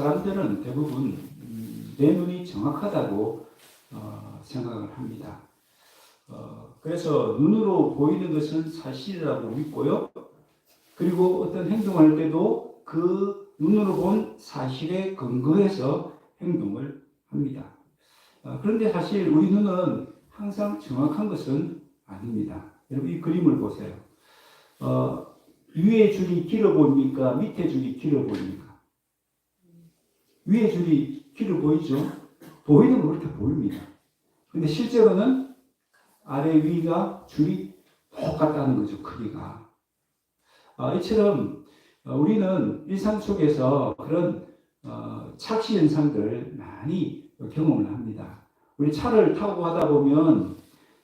사람들은 대부분 음, 내 눈이 정확하다고 어, 생각을 합니다. 어, 그래서 눈으로 보이는 것은 사실이라고 믿고요. 그리고 어떤 행동할 때도 그 눈으로 본 사실에 근거해서 행동을 합니다. 어, 그런데 사실 우리 눈은 항상 정확한 것은 아닙니다. 여러분 이 그림을 보세요. 어, 위에 줄이 길어 보입니까? 밑에 줄이 길어 보입니까? 위에 줄이 길어 보이죠? 보이는 건 그렇게 보입니다. 근데 실제로는 아래 위가 줄이 똑같다는 거죠, 크기가. 아, 이처럼 어, 우리는 일상 속에서 그런 어, 착시 현상들 많이 경험을 합니다. 우리 차를 타고 가다 보면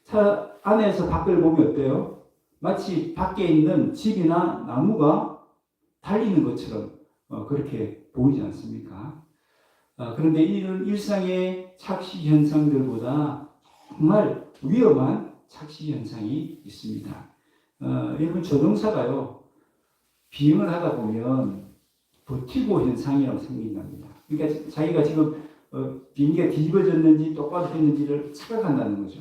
차 안에서 밖을 보면 어때요? 마치 밖에 있는 집이나 나무가 달리는 것처럼 어, 그렇게 보이지 않습니까? 아, 그런데 이런 일상의 착시 현상들보다 정말 위험한 착시 현상이 있습니다. 어, 여러분 조종사가요 비행을 하다 보면 버티고 현상이라고 생긴답니다. 그러니까 자기가 지금 어, 비행기가 뒤집어졌는지 똑바로 했는지를 착각한다는 거죠.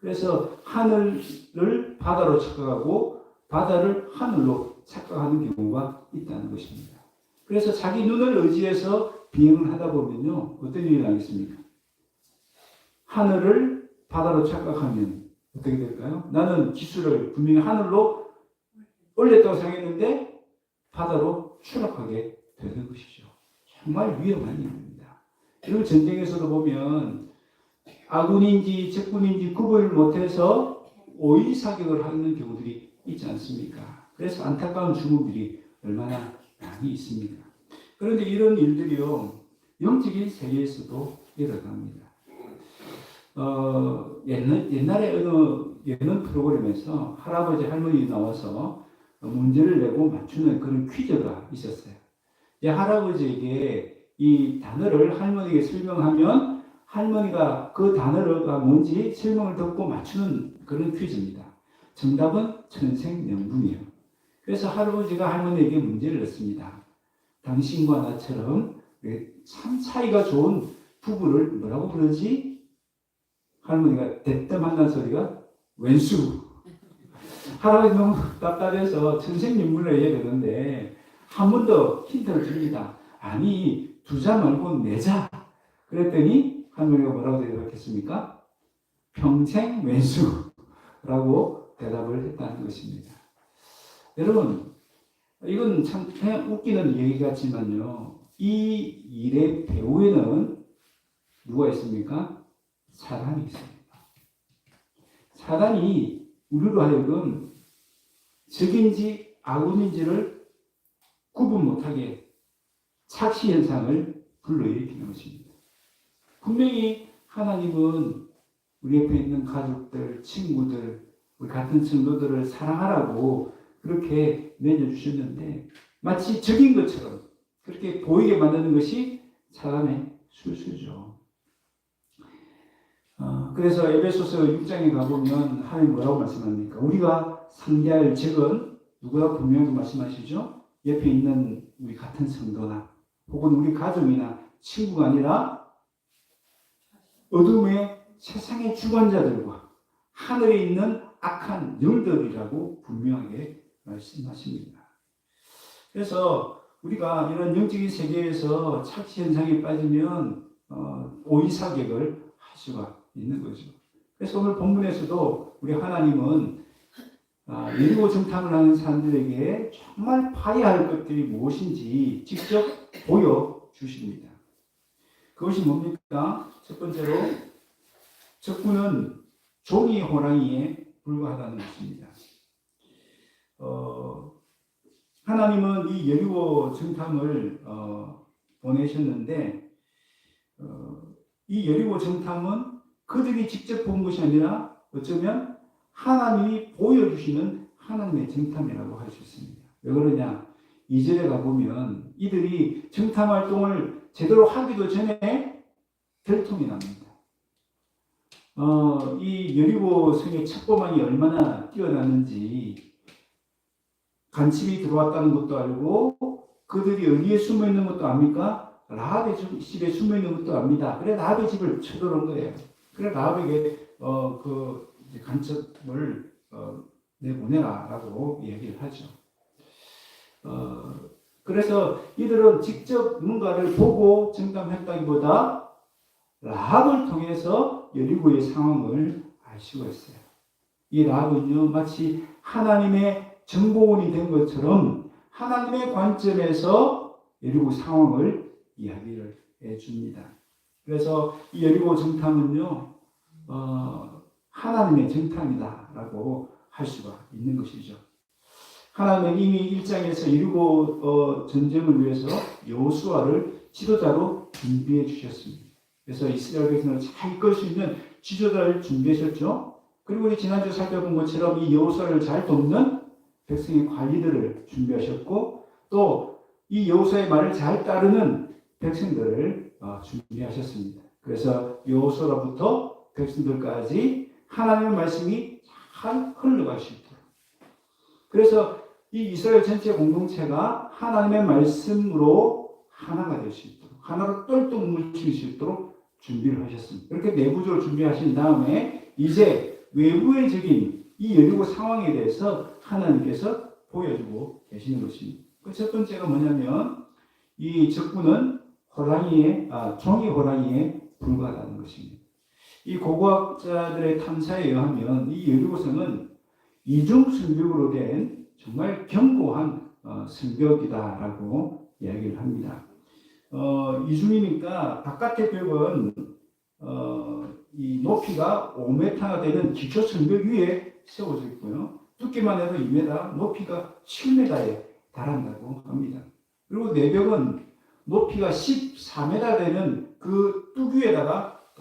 그래서 하늘을 바다로 착각하고 바다를 하늘로 착각하는 경우가 있다는 것입니다. 그래서 자기 눈을 의지해서 비행을 하다 보면요 어떤 일이 나겠습니까? 하늘을 바다로 착각하면 어떻게 될까요? 나는 기술을 분명히 하늘로 올렸다고 생각했는데 바다로 추락하게 되는 것이죠. 정말 위험한 일입니다. 이런 전쟁에서도 보면 아군인지 적군인지 구분을 못해서 오이 사격을 하는 경우들이 있지 않습니까? 그래서 안타까운 죽음들이 얼마나 많이 있습니까? 그런데 이런 일들이요 영적인 세계에서도 일어납니다. 어, 옛날, 옛날에 어느 예능 프로그램에서 할아버지 할머니 나와서 문제를 내고 맞추는 그런 퀴즈가 있었어요. 이 할아버지에게 이 단어를 할머니에게 설명하면 할머니가 그 단어가 뭔지 설명을 듣고 맞추는 그런 퀴즈입니다. 정답은 천생명분이에요. 그래서 할아버지가 할머니에게 문제를 냈습니다. 당신과 나처럼 참 사이가 좋은 부부를 뭐라고 부르지? 할머니가 대뜸 한다는 소리가 왼수. 할아버지 너무 답답해서 천생연분을 해야 되는데 한 번 더 힌트를 줍니다. 아니 두 자 말고 네 자. 그랬더니 할머니가 뭐라고 대답했습니까? 평생 왼수라고 대답을 했다는 것입니다. 여러분 이건 참 그냥 웃기는 얘기 같지만요. 이 일의 배후에는 누가 있습니까? 사단이 있습니다. 사단이 우리로 하여금 적인지 아군인지를 구분 못하게 착시 현상을 불러일으키는 것입니다. 분명히 하나님은 우리 옆에 있는 가족들, 친구들, 우리 같은 성도들을 사랑하라고 그렇게 내려주셨는데 마치 적인 것처럼 그렇게 보이게 만드는 것이 사람의 술수죠. 어, 그래서 에베소서 6장에 가보면 하나님 뭐라고 말씀합니까? 우리가 상대할 적은 누구나 분명히 말씀하시죠? 옆에 있는 우리 같은 성도나 혹은 우리 가족이나 친구가 아니라 어둠의 세상의 주관자들과 하늘에 있는 악한 영들이라고 분명하게 말씀하십니다. 그래서 우리가 이런 영적인 세계에서 착시 현상에 빠지면 어, 오이사격을 할 수가 있는 거죠. 그래서 오늘 본문에서도 우리 하나님은 아, 예리고 정탐을 하는 사람들에게 정말 파야 할 것들이 무엇인지 직접 보여 주십니다. 그것이 뭡니까? 첫 번째로 적군은 종이 호랑이에 불과하다는 것입니다. 어, 하나님은 이 여리고 정탐을 어, 보내셨는데 어, 이 여리고 정탐은 그들이 직접 본 것이 아니라 어쩌면 하나님이 보여주시는 하나님의 정탐이라고 할 수 있습니다. 왜 그러냐? 2절에 가보면 이들이 정탐 활동을 제대로 하기도 전에 결통이 납니다. 어, 이 여리고 성의 첩보망이 얼마나 뛰어났는지 간첩이 들어왔다는 것도 알고 그들이 어디에 숨어 있는 것도 압니까? 라합의 집- 집에 숨어 있는 것도 압니다. 그래 라합의 집을 쳐들어온 거예요. 그래 라합에게 어 그 간첩을 어, 내보내라라고 얘기를 하죠. 어 그래서 이들은 직접 뭔가를 보고 증감했다기보다 라합을 통해서 여리고의 상황을 알 수가 있어요. 이 라합은요 마치 하나님의 정보원이 된 것처럼 하나님의 관점에서 여리고 상황을 이야기를 해줍니다. 그래서 이 여리고 정탐은요 어, 하나님의 정탐이다라고 할 수가 있는 것이죠. 하나님은 이미 1장에서 여리고 어, 전쟁을 위해서 여호수아를 지도자로 준비해 주셨습니다. 그래서 이스라엘 백성을 잘 이끌 수 있는 지도자를 준비하셨죠. 그리고 지난주 살펴본 것처럼 이 여호수아를 잘 돕는 백성의 관리들을 준비하셨고 또 이 여호수아의 말을 잘 따르는 백성들을 어, 준비하셨습니다. 그래서 여호수아로부터 백성들까지 하나님의 말씀이 잘 흘러갈 수 있도록. 그래서 이 이스라엘 전체 공동체가 하나님의 말씀으로 하나가 될 수 있도록 하나로 똘똘 뭉칠 수 있도록 준비를 하셨습니다. 이렇게 내부적으로 준비하신 다음에 이제 외부의 적인 이 여리고 상황에 대해서 하나님께서 보여주고 계시는 것입니다. 그 첫 번째가 뭐냐면 이 적군은 호랑이의 아, 종이 호랑이에 불과하다는 것입니다. 이 고고학자들의 탐사에 의하면 이 여리고성은 이중 성벽으로 된 정말 견고한 어, 성벽이다라고 이야기를 합니다. 어, 이중이니까 바깥의 벽은 어, 이 높이가 5m가 되는 기초 성벽 위에 세워져 있고요. 두께만 해도 2m, 높이가 7m에 달한다고 합니다. 그리고 내벽은 높이가 14m 되는 그또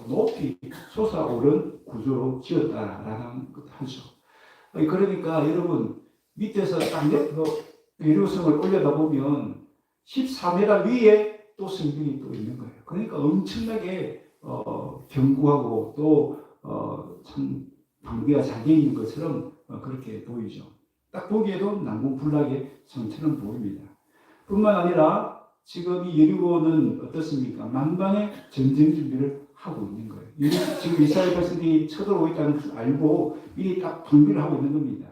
높이 솟아오른 구조로 지었다라는 것 하죠. 그러니까 여러분 밑에서 딱 내려성을 올려다 보면 14m 위에 또 성벽이 또 있는 거예요. 그러니까 엄청나게 어, 견고하고 또참 되어 있는 것처럼 어, 그렇게 보이죠. 딱 보기에도 난공불락의 성처럼 보입니다. 뿐만 아니라 지금 이 여리고는 어떻습니까? 만반의 전쟁 준비를 하고 있는 거예요. 이- 지금 이스라엘 백성들이 쳐들어오고 있다는 걸 알고 미리 딱 준비를 하고 있는 겁니다.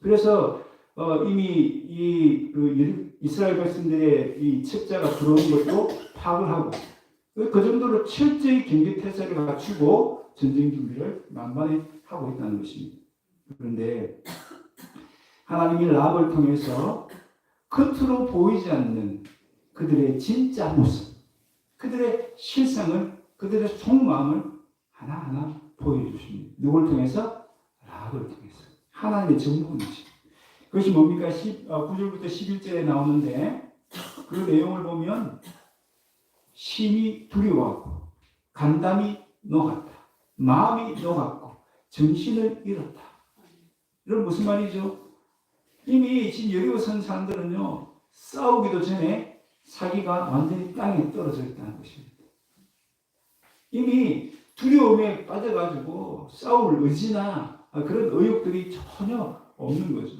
그래서 어, 이미 이 그, 이스라엘 백성들의 이 첩자가 들어온 것도 파악을 하고 그, 그 정도로 철저히 경계 태세를 갖추고 전쟁 준비를 만반에 하고 있다는 것입니다. 그런데 하나님이 라합을 통해서 겉으로 보이지 않는 그들의 진짜 모습, 그들의 실상을, 그들의 속마음을 하나하나 보여주십니다. 누굴 통해서? 라합을 통해서. 하나님의 정보이지. 그것이 뭡니까? 10, 어, 9절부터 11절에 나오는데 그 내용을 보면 심히 두려워하고 간담이 녹았다. 마음이 녹았고 정신을 잃었다. 이런 무슨 말이죠? 이미 지금 여리고 선 사람들은요 싸우기도 전에 사기가 완전히 땅에 떨어져 있다는 것입니다. 이미 두려움에 빠져가지고 싸울 의지나 그런 의욕들이 전혀 없는 거죠.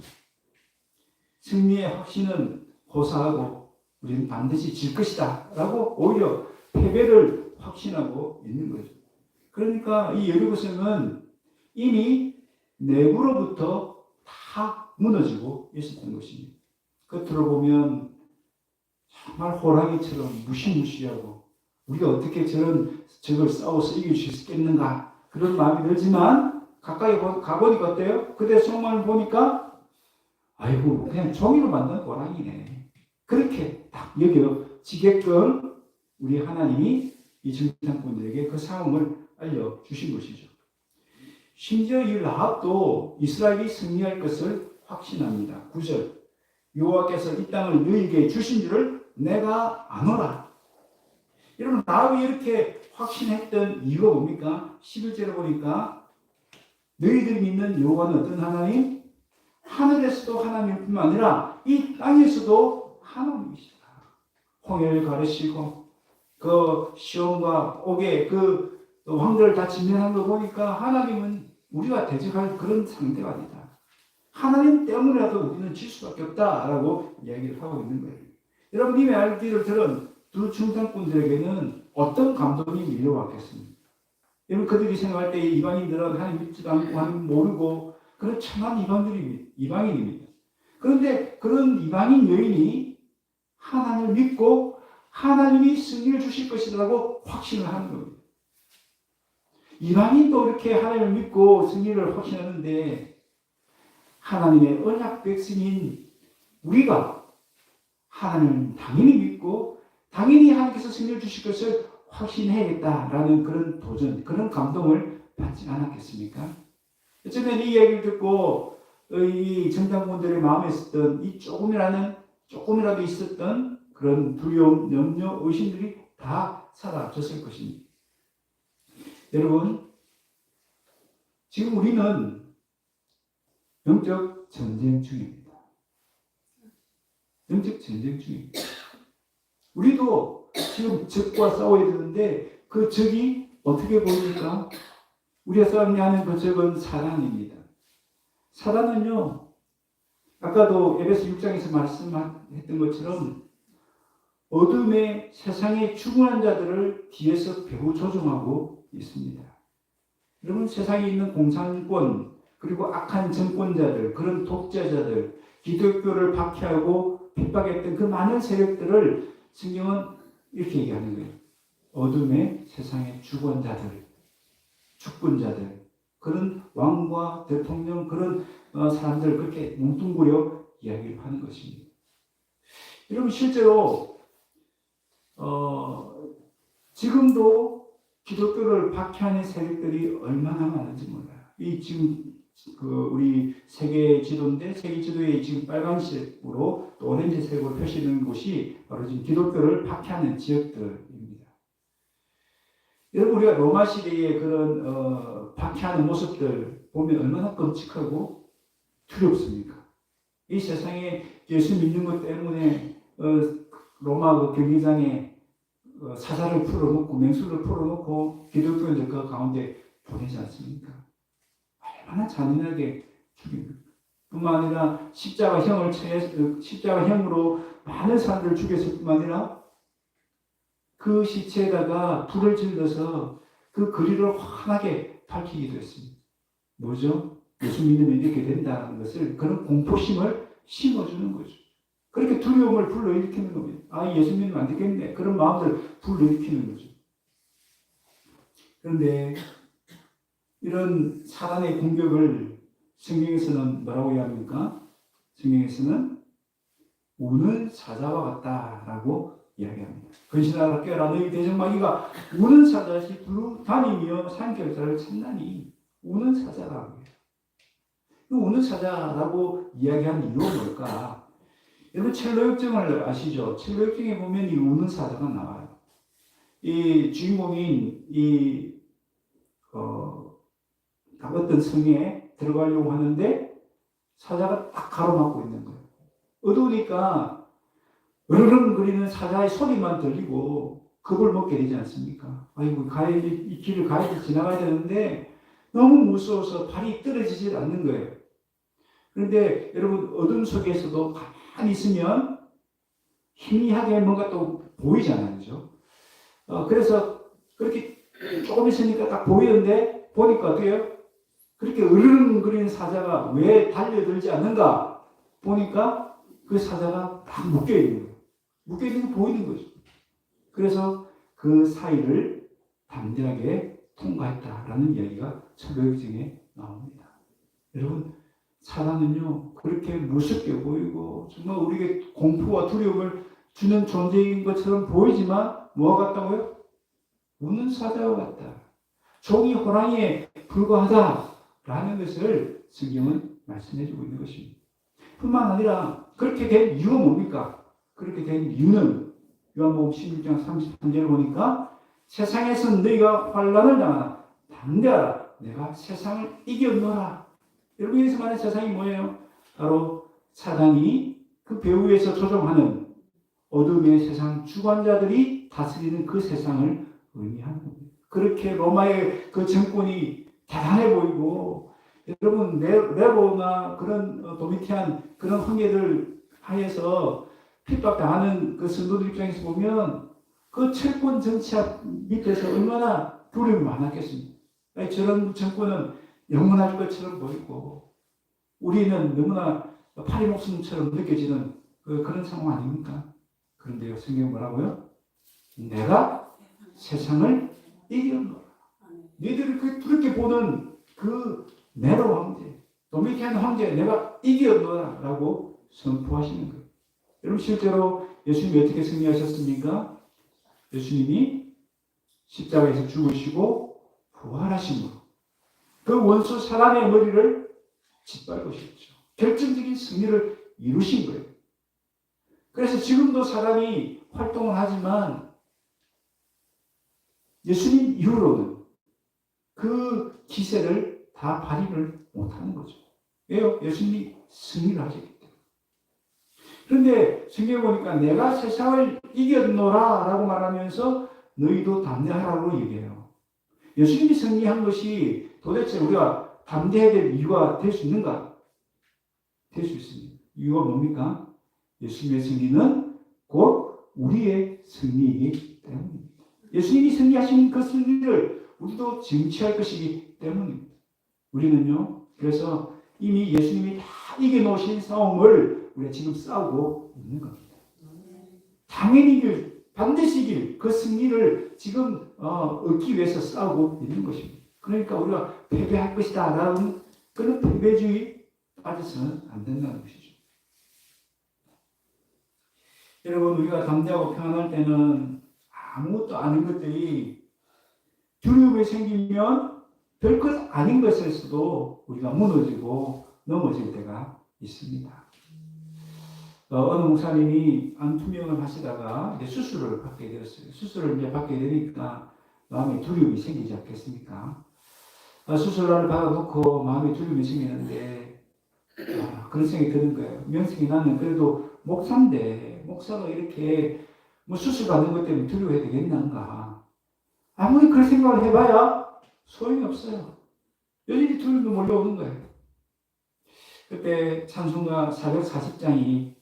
승리의 확신은 고사하고 우리는 반드시 질 것이다 라고 오히려 패배를 확신하고 있는 거죠. 그러니까 이 여리고성은 이미 내부로부터 다 무너지고 있었던 것입니다. 겉으로 보면 정말 호랑이처럼 무시무시하고 우리가 어떻게 저런 적을 싸워서 이길 수 있겠는가 그런 마음이 들지만 가까이 보- 가보니까 어때요? 그대 속마음을 보니까 아이고 그냥 종이로 만든 호랑이네 그렇게 딱 여겨지게끔 우리 하나님이 이 정탐꾼들에게 그 상황을 알려주신 것이죠. 심지어 이 라합도 이스라엘이 승리할 것을 확신합니다. 9절 여호와께서 이 땅을 너희에게 주신 줄을 내가 아노라. 여러분 라합이 이렇게 확신했던 이유가 뭡니까? 11절에 보니까 너희들이 믿는 여호와는 어떤 하나님? 하늘에서도 하나님일 뿐만 아니라 이 땅에서도 하나님이시다. 홍해를 가르시고 그 시온과 옥의 그 황들을 다 진멸한 거 보니까 하나님은 우리가 대적할 그런 상대가 아니다. 하나님 때문이라도 우리는 질 수밖에 없다라고 이야기를 하고 있는 거예요. 여러분 이미 알기를 들은 두 중상꾼들에게는 어떤 감동이 밀려왔겠습니까? 여러분 그들이 생각할 때 이방인들은 하나님 믿지도 않고 하나님 모르고 그런 천한 이방들입니다. 이방인입니다. 그런데 그런 이방인 여인이 하나님을 믿고 하나님이 승리를 주실 것이라고 확신을 하는 겁니다. 이방인도 이렇게 하나님을 믿고 승리를 확신하는데 하나님의 언약 백성인 우리가 하나님을 당연히 믿고 당연히 하나님께서 승리를 주실 것을 확신해야겠다라는 그런 도전, 그런 감동을 받지 않았겠습니까? 어쨌든 이 이야기를 듣고 이 정당군들의 마음에 있었던 이 조금이라는 조금이라도 있었던 그런 두려움, 염려, 의심들이 다 사라졌을 것입니다. 여러분, 지금 우리는 영적 전쟁 중입니다. 영적 전쟁 중입니다. 우리도 지금 적과 싸워야 되는데 그 적이 어떻게 보입니까? 우리가 싸우냐 하는 그 적은 사단입니다. 사단은요, 아까도 에베소 6장에서 말씀했던 것처럼 어둠의 세상의 죽은 자들을 뒤에서 배후 조종하고 있습니다. 여러분 세상에 있는 공산권 그리고 악한 정권자들 그런 독재자들 기독교를 박해하고 핍박했던 그 많은 세력들을 성경은 이렇게 얘기하는 거예요. 어둠의 세상의 주권자들, 주권자들 그런 왕과 대통령 그런 어, 사람들 그렇게 뭉뚱그려 이야기를 하는 것입니다. 여러분 실제로 어, 지금도 기독교를 박해하는 세력들이 얼마나 많은지 몰라요. 이 지금 그 우리 세계 지도인데 세계 지도에 지금 빨간색으로 또 오렌지색으로 표시되는 곳이 바로 지금 기독교를 박해하는 지역들입니다. 여러분 우리가 로마 시대의 그런 어, 박해하는 모습들 보면 얼마나 끔찍하고 두렵습니까? 이 세상에 예수 믿는 것 때문에 어, 로마 그 경기장에 어, 사자를 풀어놓고 맹수를 풀어놓고 기독교인들 그 가운데 보내지 않습니까? 얼마나 잔인하게 죽입니까? 뿐만 아니라 십자가형을 처해 십자가형으로 많은 사람들을 죽였을 뿐만 아니라 그 시체에다가 불을 질러서 그 거리를 환하게 밝히기도 했습니다. 뭐죠? 예수 믿으면 이렇게 된다는 것을 그런 공포심을 심어주는 거죠. 그렇게 두려움을 불러일으키는 겁니다. 아, 예수 믿으면 안 되겠네. 그런 마음을 불러일으키는 거죠. 그런데 이런 사단의 공격을 성경에서는 뭐라고 이야기합니까? 성경에서는 우는 사자와 같다라고 이야기합니다. 근신하라 깨라 너희 대적마귀가 우는 사자시 두루 다니며 산결자를 찾나니 우는 사자라고 해요. 우는 사자라고 이야기하는 이유가 뭘까? 여러분 첼로역정을 아시죠? 첼로역정에 보면 이 우는 사자가 나와요. 이 주인공인 이 어, 어떤 성에 들어가려고 하는데 사자가 딱 가로막고 있는 거예요. 어두우니까 으르렁거리는 사자의 소리만 들리고 겁을 먹게 되지 않습니까? 아이고 가야 이 길을 가야 지나가야 되는데 너무 무서워서 발이 떨어지질 않는 거예요. 그런데 여러분 어둠 속에서도 가만히 있으면 희미하게 뭔가 또 보이잖아요, 그죠? 어, 그래서 그렇게 조금 있으니까 딱 보이는데 보니까 어때요? 그렇게 으르렁거리는 사자가 왜 달려들지 않는가 보니까 그 사자가 딱 묶여 있는 거예요. 묶여 있는 게 보이는 거죠. 그래서 그 사이를 담대하게 통과했다라는 이야기가 철로역정에 나옵니다. 여러분 사단은요 그렇게 무섭게 보이고 정말 우리에게 공포와 두려움을 주는 존재인 것처럼 보이지만 뭐와 같다고요? 우는 사자와 같다. 종이 호랑이에 불과하다라는 것을 성경은 말씀해주고 있는 것입니다. 뿐만 아니라 그렇게 된 이유가 뭡니까? 그렇게 된 이유는 요한복음 16장 33절을 보니까 세상에서 너희가 환란을 당하나 담대하라 내가 세상을 이겼노라 여러분 여기서 말하는 세상이 뭐예요? 바로 사단이 그 배후에서 조종하는 어둠의 세상 주관자들이 다스리는 그 세상을 의미하는 겁니다. 그렇게 로마의 그 정권이 대단해 보이고 여러분 네로나 그런 어, 도미티안 그런 황제들 하에서 핍박당하는 그 성도들 입장에서 보면 그 철권 정치학 밑에서 얼마나 두려움이 많았겠습니까? 저런 정권은 영원할 것처럼 보이고 우리는 너무나 파리 목숨처럼 느껴지는 그, 그런 상황 아닙니까? 그런데요, 성경 뭐라고요? 내가 세상을 이겼노라. 너희들을 그 그렇게 보는 그 네로 황제, 도미티안 황제 내가 이겼노라 라고 선포하시는 거예요. 여러분 실제로 예수님이 어떻게 승리하셨습니까? 예수님이 십자가에서 죽으시고 부활하심으로 그 원수 사단의 머리를 짓밟으셨죠. 결정적인 승리를 이루신 거예요. 그래서 지금도 사람이 활동을 하지만 예수님 이후로는 그 기세를 다 발휘를 못하는 거죠. 왜요? 예수님이 승리를 하셨기 때문에. 그런데 성경에 보니까 내가 세상을 이겼노라 라고 말하면서 너희도 담대하라고 얘기해요. 예수님이 승리한 것이 도대체 우리가 담대해야 될 이유가 될 수 있는가? 될 수 있습니다. 이유가 뭡니까? 예수님의 승리는 곧 우리의 승리이기 때문입니다. 예수님이 승리하신 그 승리를 우리도 쟁취할 것이기 때문입니다. 우리는요, 그래서 이미 예수님이 다 이겨놓으신 싸움을 우리가 지금 싸우고 있는 겁니다. 당연히 이길, 반드시 이길 그 승리를 지금 어, 얻기 위해서 싸우고 있는 것입니다. 그러니까 우리가 패배할 것이다 라는 그런 패배주의 빠져서는 안 된다는 것이죠. 여러분 우리가 담대하고 평안할 때는 아무것도 아닌 것들이 두려움이 생기면 별것 아닌 것에서도 우리가 무너지고 넘어질 때가 있습니다. 어, 느 목사님이 안 투명을 하시다가 이제 수술을 받게 되었어요. 수술을 이제 받게 되니까 마음에 두려움이 생기지 않겠습니까? 아, 수술을 받아놓고 마음에 두려움이 생기는데 아, 그런 생각이 드는 거예요. 명색이 나는 그래도 목사인데 목사가 이렇게 뭐 수술 받는 것 때문에 두려워해야 되겠는가? 아무리 그런 생각을 해봐야 소용이 없어요. 여전히 두려움도 몰려오는 거예요. 그때 찬송가 440장이 어,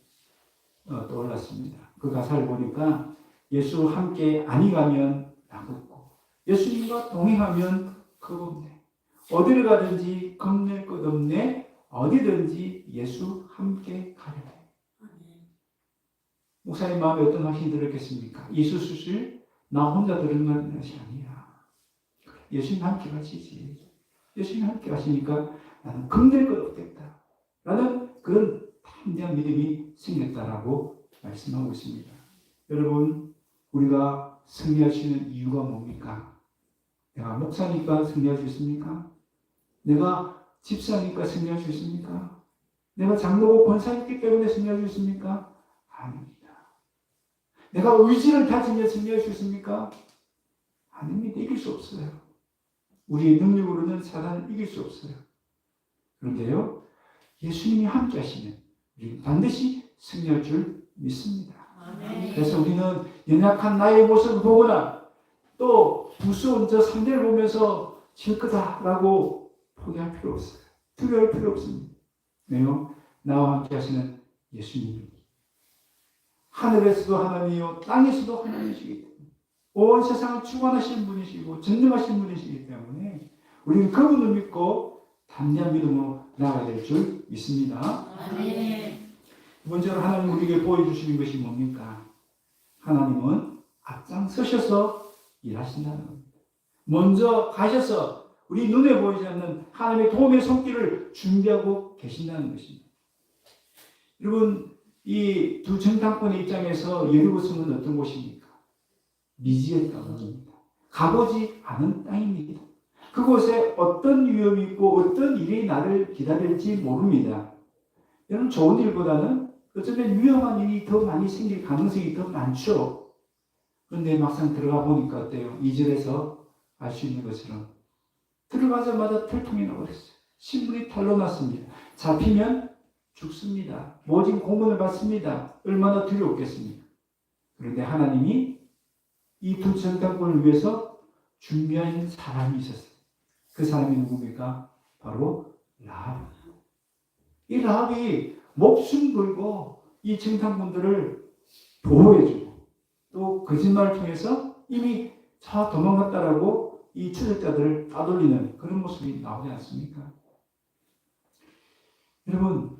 떠올랐습니다. 그 가사를 보니까 예수 함께 아니 가면 나긋고 예수님과 동행하면 겁없네. 어디를 가든지 겁낼 것 없네. 어디든지 예수 함께 가려네. 목사님 마음에 어떤 확신이 들었겠습니까? 예수 수술 나 혼자 들은 것이 아니야. 예수님 함께 가시지. 예수님 함께 가시니까 나는 겁낼 것 없겠다. 라는 그런 담대한 믿음이 생겼다라고 말씀하고 있습니다. 여러분, 우리가 승리할 수 있는 이유가 뭡니까? 내가 목사니까 승리할 수 있습니까? 내가 집사니까 승리할 수 있습니까? 내가 장로고 권사있기 때문에 승리할 수 있습니까? 아닙니다. 내가 의지를 다지며 승리할 수 있습니까? 아닙니다. 이길 수 없어요. 우리의 능력으로는 사단을 이길 수 없어요. 그런데요, 예수님이 함께 하시면 우리는 반드시 승리할 줄 믿습니다. 그래서 우리는 연약한 나의 모습을 보거나 또 무서운 저 상대를 보면서 질 거다라고 포기할 필요 없어요. 두려울 필요 없습니다. 왜요? 나와 함께 하시는 예수님이 하늘에서도 하나님이요 땅에서도 하나님이시기 때문에 온 세상을 주관하시는 분이시고 전능하신 분이시기 때문에 우리는 그분을 믿고 담대한 믿음으로 나아가야 될 줄 믿습니다. 두번 째로 하나님 우리에게 보여주시는 것이 뭡니까? 하나님은 앞장서셔서 일하신다는 겁니다. 먼저 가셔서 우리 눈에 보이지 않는 하나님의 도움의 손길을 준비하고 계신다는 것입니다. 여러분, 이 두 정탐권의 입장에서 예루살렘은 어떤 곳입니까? 미지의 땅입니다. 가보지 않은 땅입니다. 그곳에 어떤 위험이 있고 어떤 일이 나를 기다릴지 모릅니다. 여러분 좋은 일보다는 어쩌면 위험한 일이 더 많이 생길 가능성이 더 많죠. 그런데 막상 들어가 보니까 어때요? 2절에서 알 수 있는 것처럼 들어가자마자 털통이 나버렸어요. 신분이 탈로 났습니다. 잡히면 죽습니다. 모진 고문을 받습니다. 얼마나 두려웠겠습니까? 그런데 하나님이 이두 전당권을 위해서 준비한 사람이 있었어요. 그 사람이 누굽니까? 바로 라합. 이 라합이 목숨 걸고 이 정탐꾼들을 보호해주고 또 거짓말을 통해서 이미 다 도망갔다라고 이 추적자들을 따돌리는 그런 모습이 나오지 않습니까? 여러분,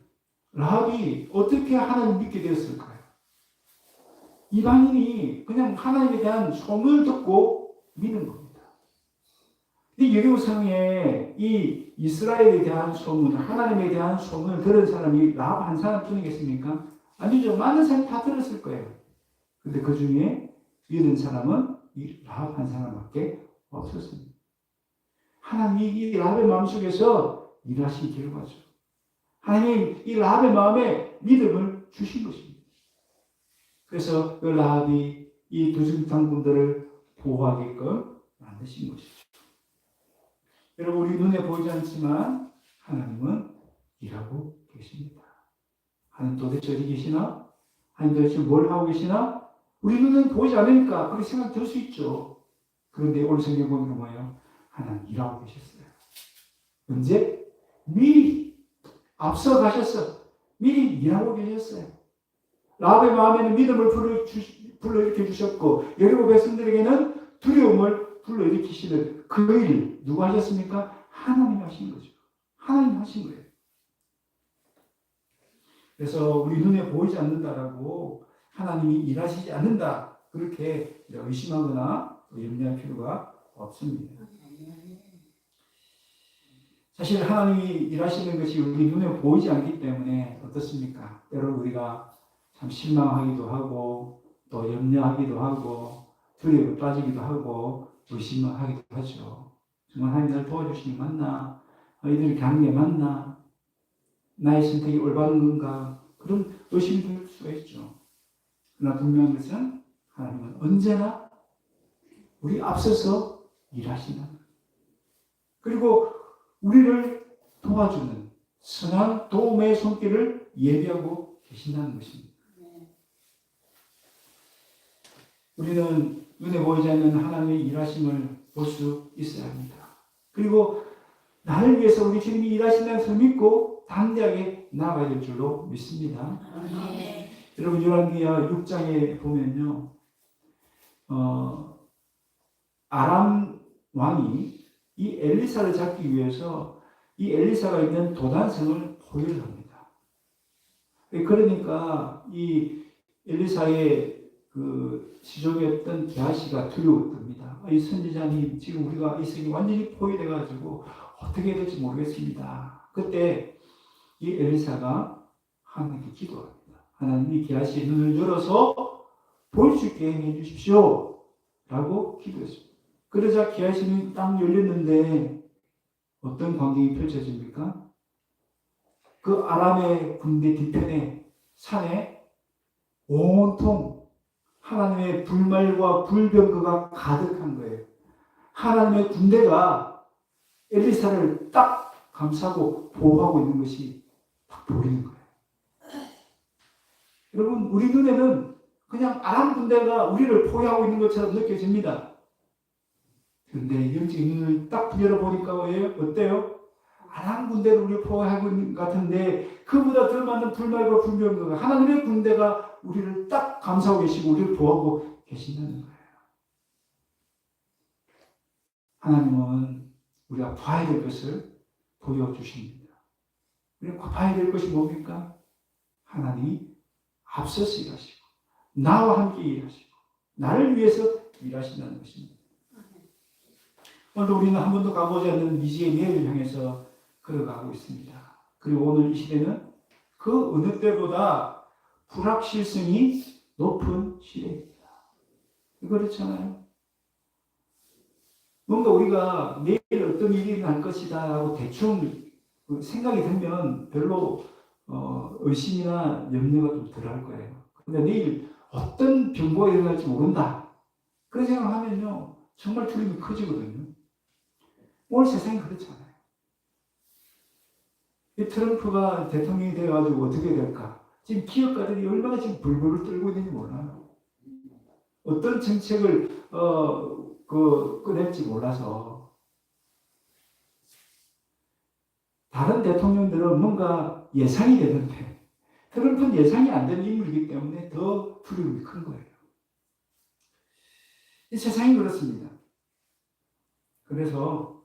라합이 어떻게 하나님 믿게 되었을까요? 이방인이 그냥 하나님에 대한 소문을 듣고 믿는 겁니다. 이 여기우성에 이 이스라엘에 대한 소문, 하나님에 대한 소문을 들은 사람이 라합 한 사람뿐이겠습니까? 아니죠. 많은 사람이 다 들었을 거예요. 근데 그 중에 믿은 사람은 이 라합 한 사람밖에 없었습니다. 하나님이 이 라합의 마음속에서 일하신 결과죠. 하나님 이 라합의 마음에 믿음을 주신 것입니다. 그래서 그 라합이 이 두중탕분들을 보호하게끔 만드신 것이죠. 여러분 우리 눈에 보이지 않지만 하나님은 일하고 계십니다. 하나님 도대체 어디 계시나? 하나님 도대체 뭘 하고 계시나? 우리 눈은 보이지 않으니까 그렇게 생각 들 수 있죠. 그런데 오늘 성경 보니까 뭐예요? 하나님 일하고 계셨어요. 언제? 미리 앞서 가셨어. 미리 일하고 계셨어요. 라합의 마음에는 믿음을 불러일으켜 주셨고 여리고 백성들에게는 두려움을 불러일으키시는 그일 누가 하셨습니까? 하나님 하신 거죠. 하나님 하신 거예요. 그래서 우리 눈에 보이지 않는다라고 하나님이 일하시지 않는다 그렇게 의심하거나 염려할 필요가 없습니다. 사실 하나님이 일하시는 것이 우리 눈에 보이지 않기 때문에 어떻습니까? 때로 우리가 참 실망하기도 하고 또 염려하기도 하고 두려움에 빠지기도 하고 의심하기도 하죠. 정말 하나님 날 도와주시니 맞나? 이들이 강게 맞나? 나의 선택이 올바른 건가? 그런 의심이 들 수가 있죠. 그러나 분명한 것은 하나님은 언제나 우리 앞서서 일하시는 그리고 우리를 도와주는 선한 도움의 손길을 예비하고 계신다는 것입니다. 우리는 눈에 보이지 않는 하나님의 일하심을 볼 수 있어야 합니다. 그리고 나를 위해서 우리 주님이 일하신다는 것을 믿고 당대하게 나아가야 될 줄로 믿습니다. 네. 여러분 요한기하 6장에 보면요. 어, 아람 왕이 이 엘리사를 잡기 위해서 이 엘리사가 있는 도단성을 포위를 합니다. 그러니까 이 엘리사의 그 시종이었던 게하시가 두려웠답니다. 이 선지자님 지금 우리가 이 성이 완전히 포위돼 가지고 어떻게 될지 모르겠습니다. 그때 이 엘리사가 하나님께 기도합니다. 하나님이 게하시의 눈을 열어서 볼 수 있게 해 주십시오. 라고 기도했습니다. 그러자 게하시 눈이 딱 열렸는데 어떤 광경이 펼쳐집니까? 그 아람의 군대 뒤편에 산에 온통 하나님의 불말과 불병거가 가득한 거예요. 하나님의 군대가 엘리사를 딱 감싸고 보호하고 있는 것이 딱 보이는 거예요. 여러분, 우리 눈에는 그냥 아람 군대가 우리를 포위하고 있는 것처럼 느껴집니다. 그런데 영적인 눈을 딱 열어보니까 어때요? 아람 군대를 우리 포위하고 있는 것 같은데 그보다 더 많은 불말과 불병거가 하나님의 군대가 우리를 딱 감싸고 계시고 우리를 보호하고 계신다는 거예요. 하나님은 우리가 봐야 될 것을 보여주십니다. 우리가 봐야 될 것이 뭡니까? 하나님이 앞서서 일하시고 나와 함께 일하시고 나를 위해서 일하신다는 것입니다. 오늘 우리는 한 번도 가보지 않는 미지의 내일을 향해서 걸어가고 있습니다. 그리고 오늘 이 시대는 그 어느 때보다 불확실성이 높은 시대입니다. 그렇잖아요. 뭔가 우리가 내일 어떤 일이 날 것이다 하고 대충 생각이 들면 별로 어, 의심이나 염려가 좀 덜할 거예요. 근데 내일 어떤 병고가 일어날지 모른다. 그런 생각하면요. 정말 두려움이 커지거든요. 오늘 세상이 그렇잖아요. 이 트럼프가 대통령이 돼가지고 어떻게 될까? 지금 기업가들이 얼마나 지금 불불을 떨고 있는지 몰라요. 어떤 정책을, 어, 그, 꺼낼지 몰라서. 다른 대통령들은 뭔가 예상이 되는데, 트럼프는 예상이 안 되는 인물이기 때문에 더 두려움이 큰 거예요. 이 세상이 그렇습니다. 그래서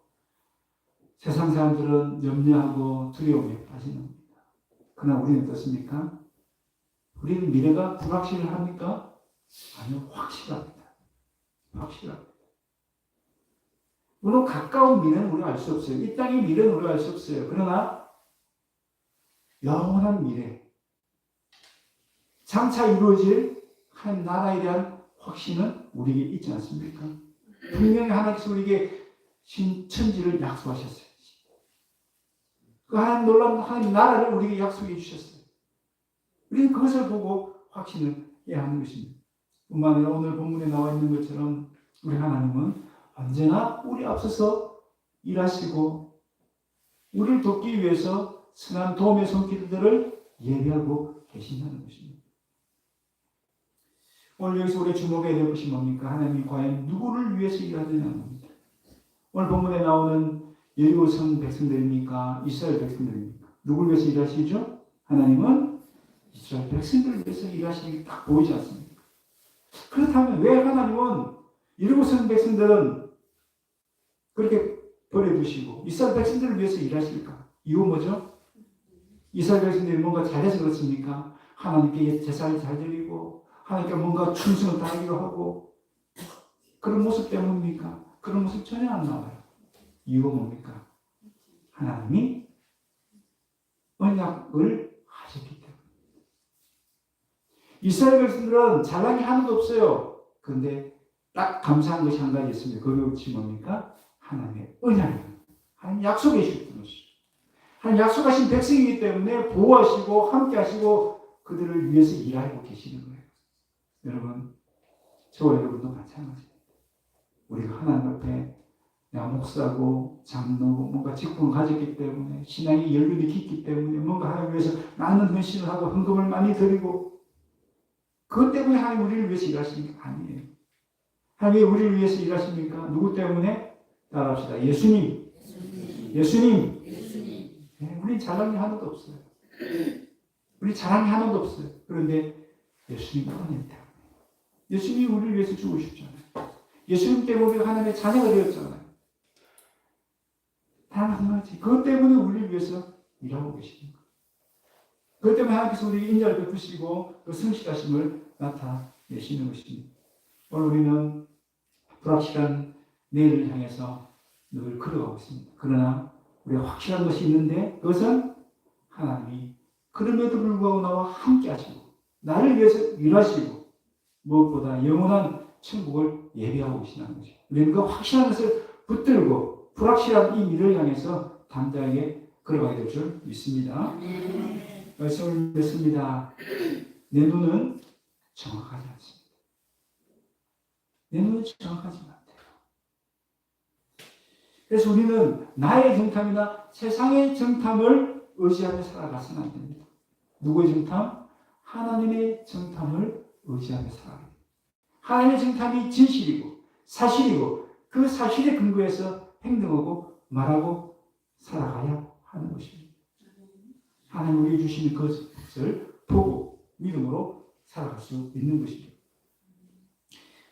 세상 사람들은 염려하고 두려움에 빠지는 겁니다. 그러나 우리는 어떻습니까? 우리는 미래가 불확실합니까? 아니요, 확실합니다. 확실합니다. 물론 가까운 미래는 우리가 알 수 없어요. 이 땅의 미래는 우리가 알 수 없어요. 그러나 영원한 미래, 장차 이루어질 한 나라에 대한 확신은 우리에게 있지 않습니까? 분명히 하나님께서 우리에게 신천지를 약속하셨어요. 그 하나님 놀라운 하나님 나라를 우리에게 약속해 주셨어요. 우리는 그것을 보고 확신을 해야 하는 것입니다. 뿐만 아니라 오늘 본문에 나와 있는 것처럼 우리 하나님은 언제나 우리 앞서서 일하시고 우리를 돕기 위해서 선한 도움의 손길들을 예비하고 계신다는 것입니다. 오늘 여기서 우리 주목해야 될 것이 뭡니까? 하나님이 과연 누구를 위해서 일하느냐는 겁니다. 오늘 본문에 나오는 예리고성 백성들입니까? 이스라엘 백성들입니까? 누굴 위해서 일하시죠? 하나님은 이스라엘 백성들을 위해서 일하시는 게 딱 보이지 않습니까? 그렇다면 왜 하나님은 예리고성 백성들은 그렇게 버려두시고 이스라엘 백성들을 위해서 일하실까? 이유 뭐죠? 이스라엘 백성들이 뭔가 잘해서 그렇습니까? 하나님께 제사를 잘 드리고 하나님께 뭔가 충성을 다하기로 하고 그런 모습 때문입니까? 그런 모습 전혀 안 나와요. 이유가 뭡니까? 하나님이 언약을 하셨기 때문에. 이스라엘 백성들은 잘난 게 하나도 없어요. 그런데 딱 감사한 것이 한 가지 있습니다. 그것이 뭡니까? 하나님의 언약입니다. 하나님 약속해 주셨던 것이죠. 하나님 약속하신 백성이기 때문에 보호하시고 함께 하시고 그들을 위해서 일하고 계시는 거예요. 여러분, 저와 여러분도 마찬가지입니다. 우리가 하나님 앞에 목사고 장로고 뭔가 직분을 가졌기 때문에 신앙의 연륜이 깊기 때문에 뭔가 하나님 위해서 많은 헌신을 하고 헌금을 많이 드리고 그것 때문에 하나님 우리를 위해서 게 아니에요. 하나님이 우리를 위해서 일하십니까? 누구 때문에? 따라합시다. 예수님. 예수님. 네, 우리 자랑이 하나도 없어요. 우리 자랑이 하나도 없어요. 그런데 예수님 때문에. 예수님이 우리를 위해서 죽으셨잖아요. 예수님 때문에 하나님의 자녀가 되었잖아요. 단한 가지. 그것 때문에 우리를 위해서 일하고 계시는 거예요. 그것 때문에 하나님께서 우리에게 인자를 베푸시고 그 성실하심을 나타내시는 것입니다. 오늘 우리는 불확실한 내일을 향해서 늘 걸어가고 있습니다. 그러나 우리가 확실한 것이 있는데 그것은 하나님이 그럼에도 불구하고 나와 함께 하시고 나를 위해서 일하시고 무엇보다 영원한 천국을 예비하고 계시다는 거죠. 우리는 그 확실한 것을 붙들고 불확실한 이 미래를 향해서 담대하게 걸어가게 될 줄 믿습니다. 말씀을 듣습니다. 내 눈은 정확하지 않습니다. 내 눈은 정확하지 않대요. 그래서 우리는 나의 정탐이나 세상의 정탐을 의지하며 살아가서는 안 됩니다. 누구의 정탐? 하나님의 정탐을 의지하며 살아야 됩니다. 하나님의 정탐이 진실이고 사실이고 그 사실에 근거해서 행동하고 말하고 살아가야 하는 것입니다. 하나님 우리에게 주시는 그것을 보고 믿음으로 살아갈 수 있는 것입니다.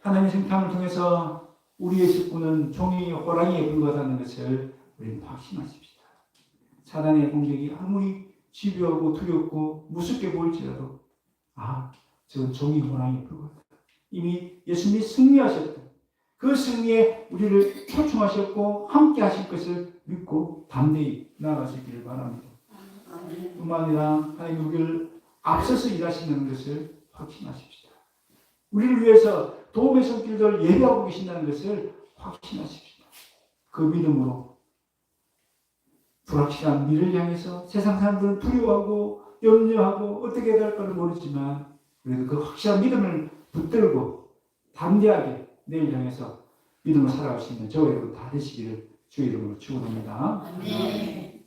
하나님의 정탐을 통해서 우리의 직분은 종이 호랑이에 불과하다는 것을 우리는 확신하십시다. 사단의 공격이 아무리 집요하고 두렵고 무섭게 보일지라도 아, 저건 종이 호랑이에 불과하다. 이미 예수님이 승리하셨다. 그 승리에 우리를 초청하셨고 함께 하실 것을 믿고 담대히 나아가시기를 바랍니다. 뿐만 아니라 하나님 우리를 앞서서 일하시는 것을 확신하십시다. 우리를 위해서 도움의 손길을 예비하고 계신다는 것을 확신하십시다. 그 믿음으로 불확실한 미래를 향해서 세상 사람들은 두려워하고 염려하고 어떻게 해야 될까를 모르지만 우리는 그 확실한 믿음을 붙들고 담대하게 내일 향해서 믿음을 살아갈 수 있는 저와 여러분 다 되시기를 주의 이름으로 축원합니다. 아멘.